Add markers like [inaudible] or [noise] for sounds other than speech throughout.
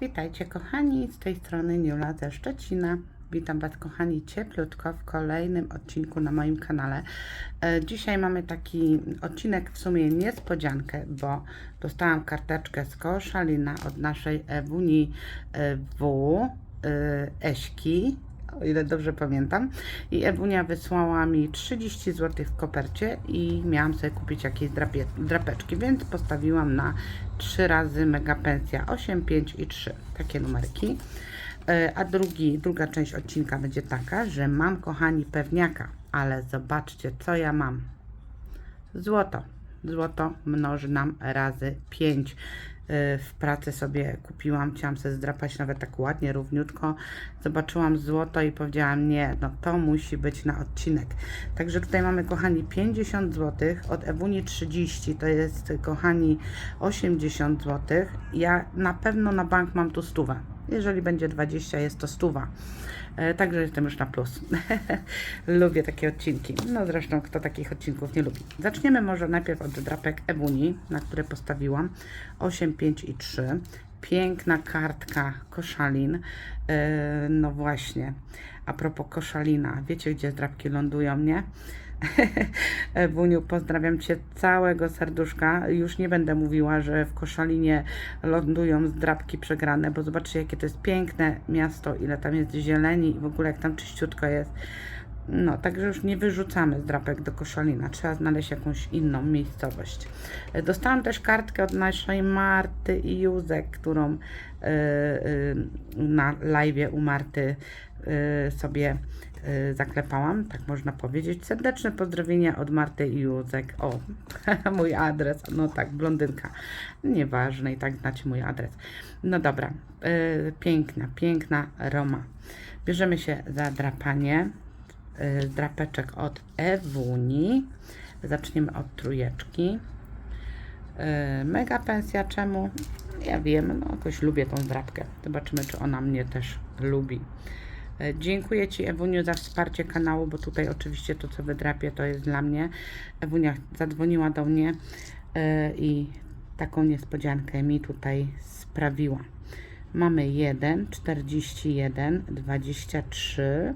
Witajcie kochani, z tej strony Niula ze Szczecina. Witam Was kochani cieplutko w kolejnym odcinku na moim kanale. E, Dzisiaj mamy taki odcinek w sumie niespodziankę, bo dostałam karteczkę z koszalina od naszej Ewuni e, W, e, Eśki, o ile dobrze pamiętam. I Ewunia wysłała mi 30 zł w kopercie i miałam sobie kupić jakieś drapie, drapeczki, więc postawiłam na 3 razy mega pensja 8, 5 i 3. Takie numerki. E, A drugi, druga część odcinka będzie taka, że mam kochani pewniaka, ale zobaczcie co ja mam. Złoto. Złoto mnoży nam razy 5. W pracy sobie kupiłam, chciałam sobie zdrapać nawet tak ładnie, równiutko. Zobaczyłam złoto i powiedziałam, nie, no to musi być na odcinek. Także tutaj mamy, kochani, 50 zł, od Ewuni 30, to jest, kochani, 80 zł. Ja na pewno na bank mam tu stówę. Jeżeli będzie 20, jest to stuwa. E, Także jestem już na plus. [laughs] Lubię takie odcinki. No zresztą, kto takich odcinków nie lubi. Zaczniemy może najpierw od drapek Ewuni, na które postawiłam 8, 5 i 3. Piękna kartka koszalin. E, No właśnie, a propos koszalina, wiecie gdzie drapki lądują, nie? [laughs] Ewuniu, pozdrawiam Cię całego serduszka. Już nie będę mówiła, że w Koszalinie lądują zdrabki przegrane, bo zobaczcie, jakie to jest piękne miasto, ile tam jest zieleni i w ogóle jak tam czyściutko jest. No, także już nie wyrzucamy zdrapek do Koszalina. Trzeba znaleźć jakąś inną miejscowość. E, Dostałam też kartkę od naszej Marty i Józek, którą y, y, na live u Marty y, sobie zaklepałam, tak można powiedzieć. Serdeczne pozdrowienia od Marty i Józek. O, [laughs] mój adres. No tak, blondynka. Nieważne, i tak znacie mój adres. No dobra, y, piękna, piękna Roma. Bierzemy się za drapanie y, drapeczek od Ewuni. Zaczniemy od trójeczki. Y, Mega pensja, czemu? Ja wiem, no jakoś lubię tą drapkę. Zobaczymy, czy ona mnie też lubi. E, Dziękuję Ci Ewuniu za wsparcie kanału, bo tutaj oczywiście to co wydrapię to jest dla mnie. Ewunia zadzwoniła do mnie e, i taką niespodziankę mi tutaj sprawiła. Mamy 1, 41, 23,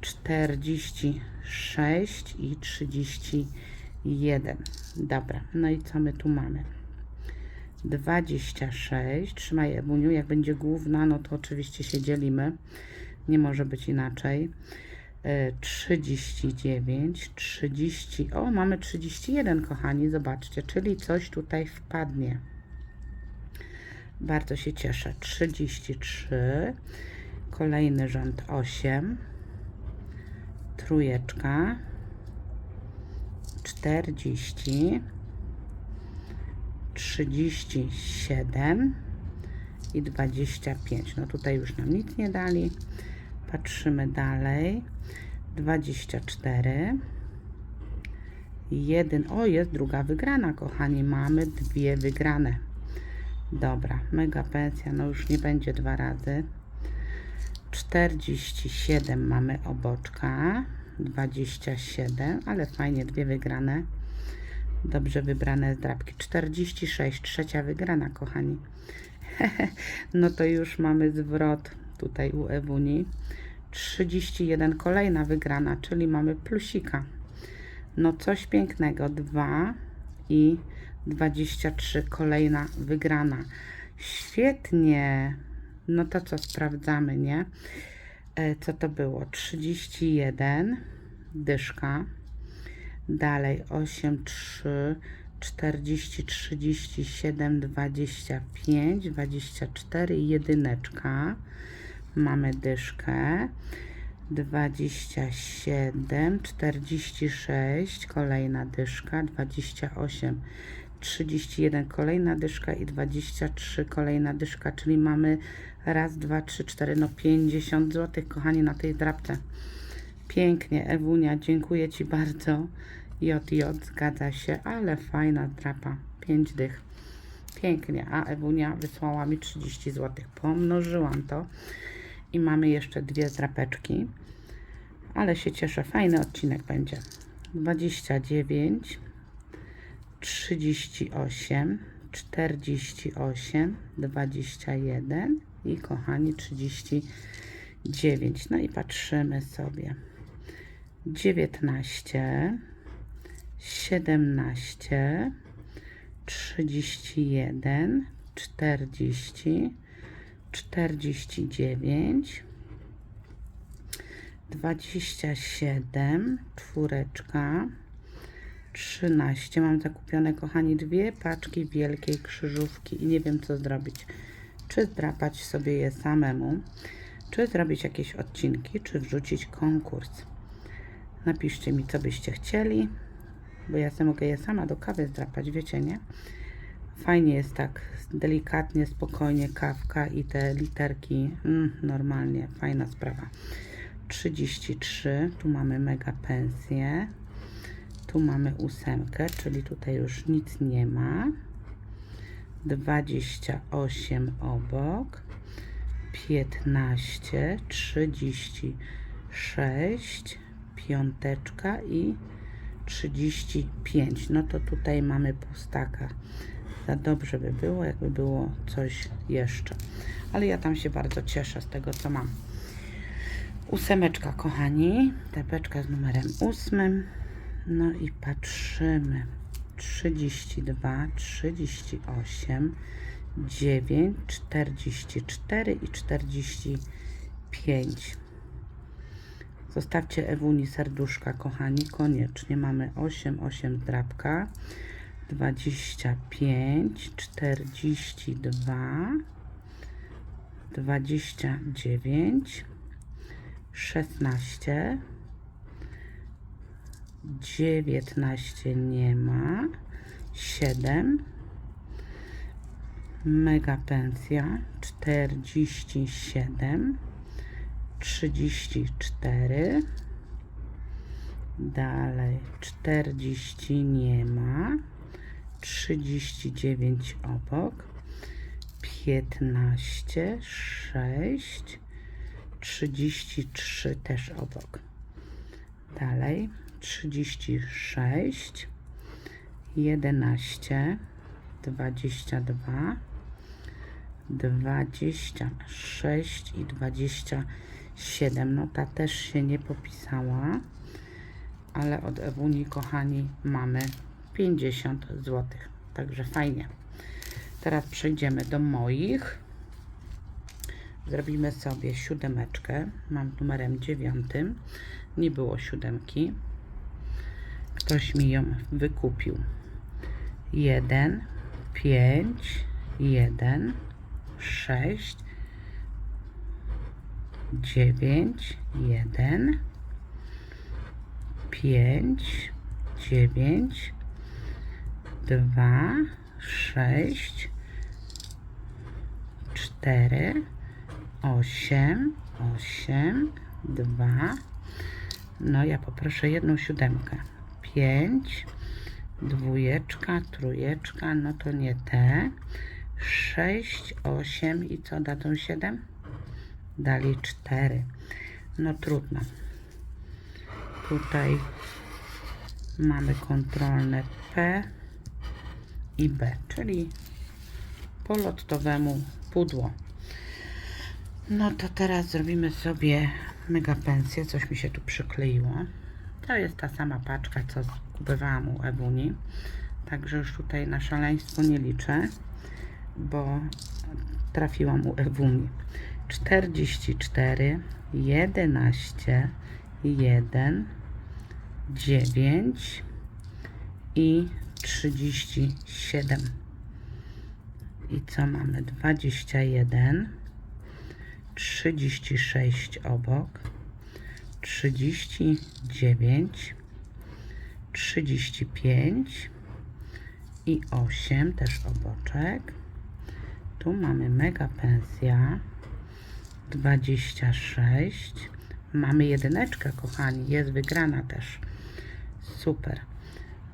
46 i 31. Dobra, no i co my tu mamy? 26. Trzymaj Ewuniu, jak będzie główna, no to oczywiście się dzielimy. Nie może być inaczej. E, 39, 30. O, mamy 31, kochani, zobaczcie, czyli coś tutaj wpadnie. Bardzo się cieszę. 33. Kolejny rząd 8. Trójeczka. 40. 37 i 25. No tutaj już nam nic nie dali. Patrzymy dalej. 24. Jeden. O, jest druga wygrana, kochani. Mamy dwie wygrane. Dobra, mega pensja. No już nie będzie dwa razy. 47 mamy oboczka. 27, ale fajnie, dwie wygrane. Dobrze wybrane zdrabki. 46, trzecia wygrana, kochani. [laughs] no to już mamy zwrot tutaj u Ewuni. 31, kolejna wygrana, czyli mamy plusika. No coś pięknego. 2 i 23, kolejna wygrana. Świetnie. No to co sprawdzamy, nie? E, Co to było? 31, dyszka. Dalej 8, 3, 40, 37, 25, 24 i jedyneczka. Mamy dyszkę. 27, 46, kolejna dyszka, 28, 31, kolejna dyszka i 23, kolejna dyszka, czyli mamy raz, dwa, trzy, cztery, no 50 zł, kochani, na tej drapce. Pięknie, Ewunia, dziękuję Ci bardzo. JJ, zgadza się, ale fajna drapa. 5 dych. Pięknie, a Ewunia wysłała mi 30 zł. Pomnożyłam to i mamy jeszcze dwie drapeczki. Ale się cieszę, fajny odcinek będzie. 29, 38, 48, 21 i kochani 39. No i patrzymy sobie. 19, 17, 31, 40, 49, 27, czwóreczka, 13. Mam zakupione, kochani, dwie paczki wielkiej krzyżówki i nie wiem, co zrobić. Czy zdrapać sobie je samemu, czy zrobić jakieś odcinki, czy wrzucić konkurs. Napiszcie mi, co byście chcieli, bo ja sobie mogę je sama do kawy zdrapać, wiecie, nie? Fajnie jest tak delikatnie, spokojnie kawka i te literki, mm, normalnie, fajna sprawa. 33, tu mamy mega pensję. Tu mamy ósemkę, czyli tutaj już nic nie ma. 28 obok. 15, 36, piąteczka i 35. No to tutaj mamy pustaka. Za dobrze by było, jakby było coś jeszcze. Ale ja tam się bardzo cieszę z tego, co mam. Ósemeczka, kochani. Tepeczka z numerem ósmym. No i patrzymy. 32, 38, 9, 44 i 45. Zostawcie Ewuni serduszka, kochani, koniecznie. Mamy 8, 8 drapka, 25, 42, 29, 16, 19 nie ma, 7, mega pensja, 47, 34, dalej 40 nie ma, 39 obok, 15, 6, 33 też obok. Dalej 36, 11, 22, 26 i 27. No ta też się nie popisała, ale od Ewuni, kochani, mamy 50 zł. Także fajnie. Teraz przejdziemy do moich. Zrobimy sobie siódemeczkę. Mam numerem dziewiątym. Nie było siódemki. Ktoś mi ją wykupił. 1, 5, 1, 6, 9, 1, 5, 9, 2, 6, 4, 8, 8, 2. No ja poproszę jedną siódemkę. 5, dwójeczka, trójeczka, no to nie te. 6, 8 i co dadzą 7? Dali 4. No trudno. Tutaj mamy kontrolne P i B, czyli po lottowemu pudło. No to teraz zrobimy sobie mega pensję. Coś mi się tu przykleiło. To jest ta sama paczka, co kupowałam u Ewuni. Także już tutaj na szaleństwo nie liczę, bo trafiłam u Ewuni. 44, 11, 1, 9 i 37. I co mamy? 21, 36 obok, 39, 35 i 8 też oboczek. Tu mamy mega pensja 26. Mamy jedyneczkę, kochani, jest wygrana też. Super.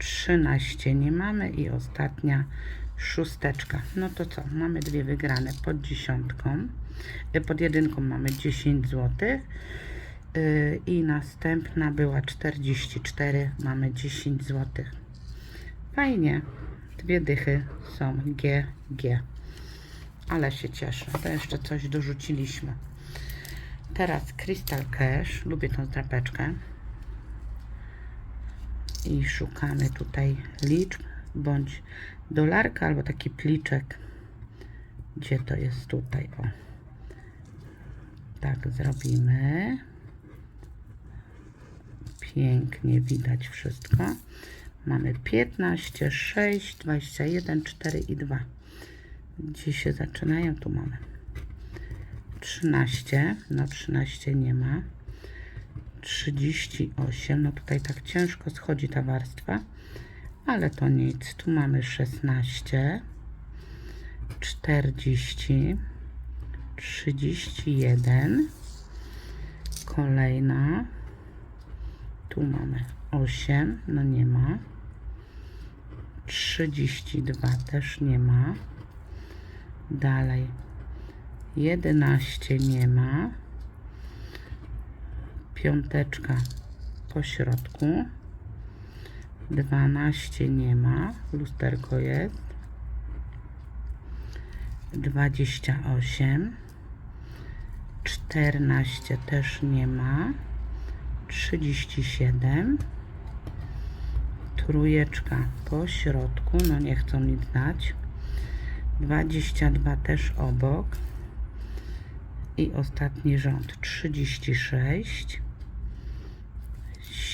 13 nie mamy i ostatnia szósteczka. No to co? Mamy dwie wygrane pod dziesiątką. Y, Pod jedynką mamy 10 zł. I następna była 44, mamy 10 zł. Fajnie. Dwie dychy są GG. Ale się cieszę. To jeszcze coś dorzuciliśmy. Teraz Crystal Cash. Lubię tą drapeczkę. I szukamy tutaj liczb bądź dolarka albo taki pliczek. Gdzie to jest tutaj? O. Tak zrobimy. Pięknie widać wszystko. Mamy 15, 6, 21, 4 i 2. Gdzie się zaczynają? Tu mamy 13. No 13 nie ma. 38. No tutaj tak ciężko schodzi ta warstwa. Ale to nic. Tu mamy 16. 40. 31. Kolejna. Tu mamy 8, no nie ma. 32 też nie ma. Dalej 11 nie ma. Piąteczka po środku. 12 nie ma. Lusterko jest. 28. 14 też nie ma. 37 trójeczka po środku, no nie chcą nic dać 22 też obok i ostatni rząd 36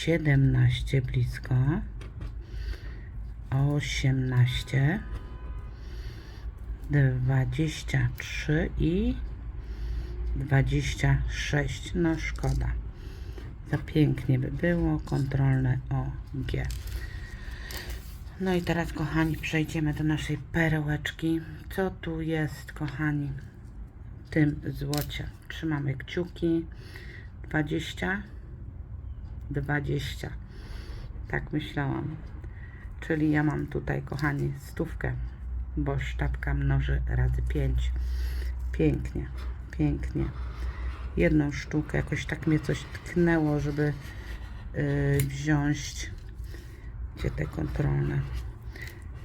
17 blisko 18 23 i 26 no szkoda za pięknie by było. Kontrolne OG. No i teraz, kochani, przejdziemy do naszej perełeczki. Co tu jest, kochani, w tym złocie? Trzymamy kciuki. 20. 20. Tak myślałam. Czyli ja mam tutaj, kochani, stówkę, bo sztabka mnoży razy 5. Pięknie, pięknie jedną sztukę. Jakoś tak mnie coś tknęło, żeby yy, wziąć gdzie te kontrolne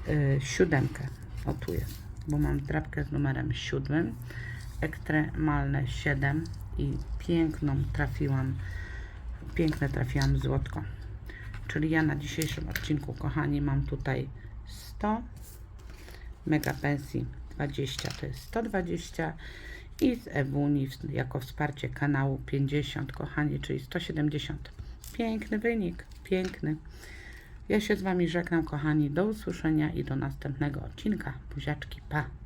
yy, siódemkę. O tu jest, bo mam drapkę z numerem siódmym. Ekstremalne 7 i piękną trafiłam, piękne trafiłam złotko. Czyli ja na dzisiejszym odcinku, kochani, mam tutaj 100 mega pensji 20 to jest 120 i z Ewuni jako wsparcie kanału 50, kochani, czyli 170. Piękny wynik, piękny. Ja się z Wami żegnam, kochani. Do usłyszenia i do następnego odcinka. Buziaczki, pa!